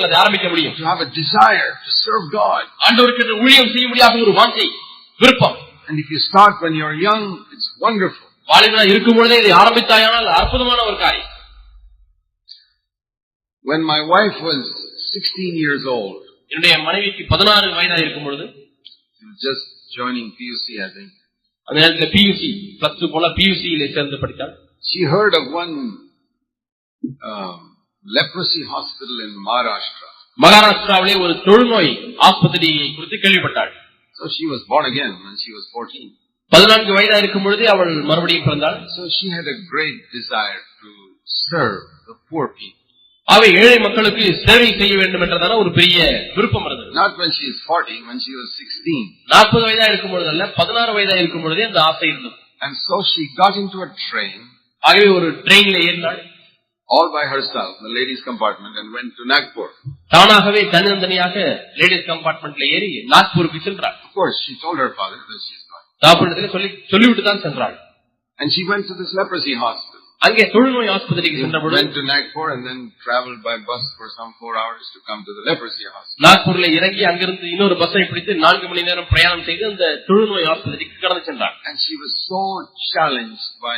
நீங்கள் அதை ஆரம்பிக்க முடியும் to have a desire to serve God. ஆண்டவருக்கு என்று ஊழியம் செய்ய முடியாத ஒரு வாஞ்சை விருப்பம் And if you start when you're young, it's wonderful. வாலிபனா இருக்கும் பொழுதே இதை ஆரம்பித்தாயானால் அற்புதமான ஒரு காரியம் When my wife was 16 years old, என்னுடைய மனைவிக்கு பதினாறு வயதா இருக்கும் பொழுது she was just joining PUC, I think. அந்த நேரத்தில் பியூசி பிளஸ் டூ போல பியூசியில சேர்ந்து படித்தாள் She heard of one um, leprosy hospital in Maharashtra. மகாராஷ்டிராவிலே ஒரு தொழுநோய் ஆஸ்பத்திரியை குறித்து கேள்விப்பட்டாள் So she was born again when she was 14. பதினான்கு வயதா இருக்கும் பொழுதே அவள் மறுபடியும் பிறந்தாள் So she had a great desire to serve the poor people. அவை ஏழை மக்களுக்கு சேவை செய்ய வேண்டும் என்றதான ஒரு பெரிய விருப்பம் இருந்தது Not when she is 40, when she was 16. நாற்பது வயதா இருக்கும் பொழுது அல்ல பதினாறு வயதா இருக்கும் பொழுதே அந்த ஆசை இருந்தது And so she got into a train ஆகவே ஒரு ட்ரெயின்ல ஏறினாள் all by herself, the ladies' compartment, and went to Nagpur. தானாகவே தனித்தனியாக லேடிஸ் கம்பார்ட்மெண்ட்ல ஏறி நாக்பூருக்கு சென்றாள் Of course, she told her father that she's going. தாப்பனத்தில் சொல்லி சொல்லிவிட்டு தான் சென்றாள் And she went to this leprosy hospital. அங்கே தொழுநோய் ஆஸ்பத்திரிக்கு சென்ற பொழுது Went to Nagpur and then traveled by bus for some four hours to come to the leprosy hospital. நாக்பூர்ல இறங்கி அங்கிருந்து இன்னொரு பஸ்ஸை பிடித்து நான்கு மணி நேரம் பிரயாணம் செய்து அந்த தொழுநோய் ஆஸ்பத்திரிக்கு கடந்து சென்றாள் And she was so challenged by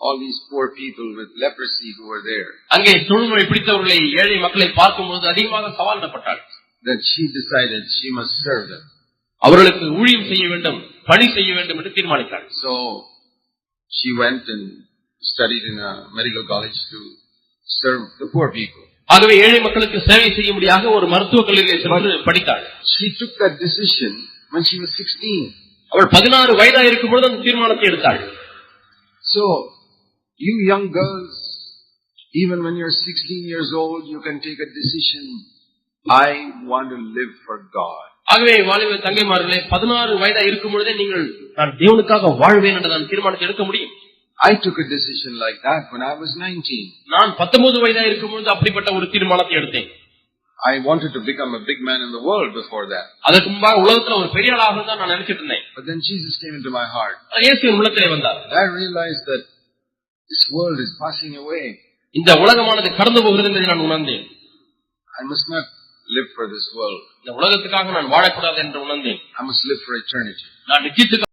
all these poor people with leprosy who were there அங்கே தொழுநோய் பிடித்தவர்களை ஏழை மக்களை பார்க்கும்போது அதிகமாக சவாலிடப்பட்டாள் that she decided she must serve them. அவர்களுக்கு ஊழியம் செய்ய வேண்டும் பணி செய்ய வேண்டும் என்று தீர்மானித்தாள் So she went and studied in a medical college to serve the poor people. ஆகவே ஏழை மக்களுக்கு சேவை செய்ய முடியாத ஒரு மருத்துவக் கல்லூரியில் சென்று படித்தாள் She took that decision when she was 16. அவள் பதினாறு வயதா இருக்கும் பொழுது அந்த தீர்மானத்தை எடுத்தாள் So, you young girls, even when you're 16 years old, you can take a decision. I want to live for God. ஆகவே வாலிப தங்கைமார்களே பதினாறு வயதா இருக்கும் பொழுதே நீங்கள் நான் தேவனுக்காக வாழ்வேன் என்று நான் தீர்மானத்தை எடுக்க முடியும் I took a decision like that when I was 19. நான் பத்தொன்பது வயதா இருக்கும் பொழுது அப்படிப்பட்ட ஒரு தீர்மானத்தை எடுத்தேன் I wanted to become a big man in the world before that. அதற்கு முன்பாக உலகத்துல ஒரு பெரிய ஆளாக தான் நான் நினைச்சிட்டு இருந்தேன் But then Jesus came into my heart. ஆனா இயேசு என் உள்ளத்திலே வந்தார் I realized that this world is passing away. இந்த உலகமானது கடந்து போகிறது என்பதை நான் உணர்ந்தேன் I must not live for this world. இந்த உலகத்துக்காக நான் வாழக்கூடாது என்று உணர்ந்தேன் I must live for eternity. நான் நிச்சயத்துக்கு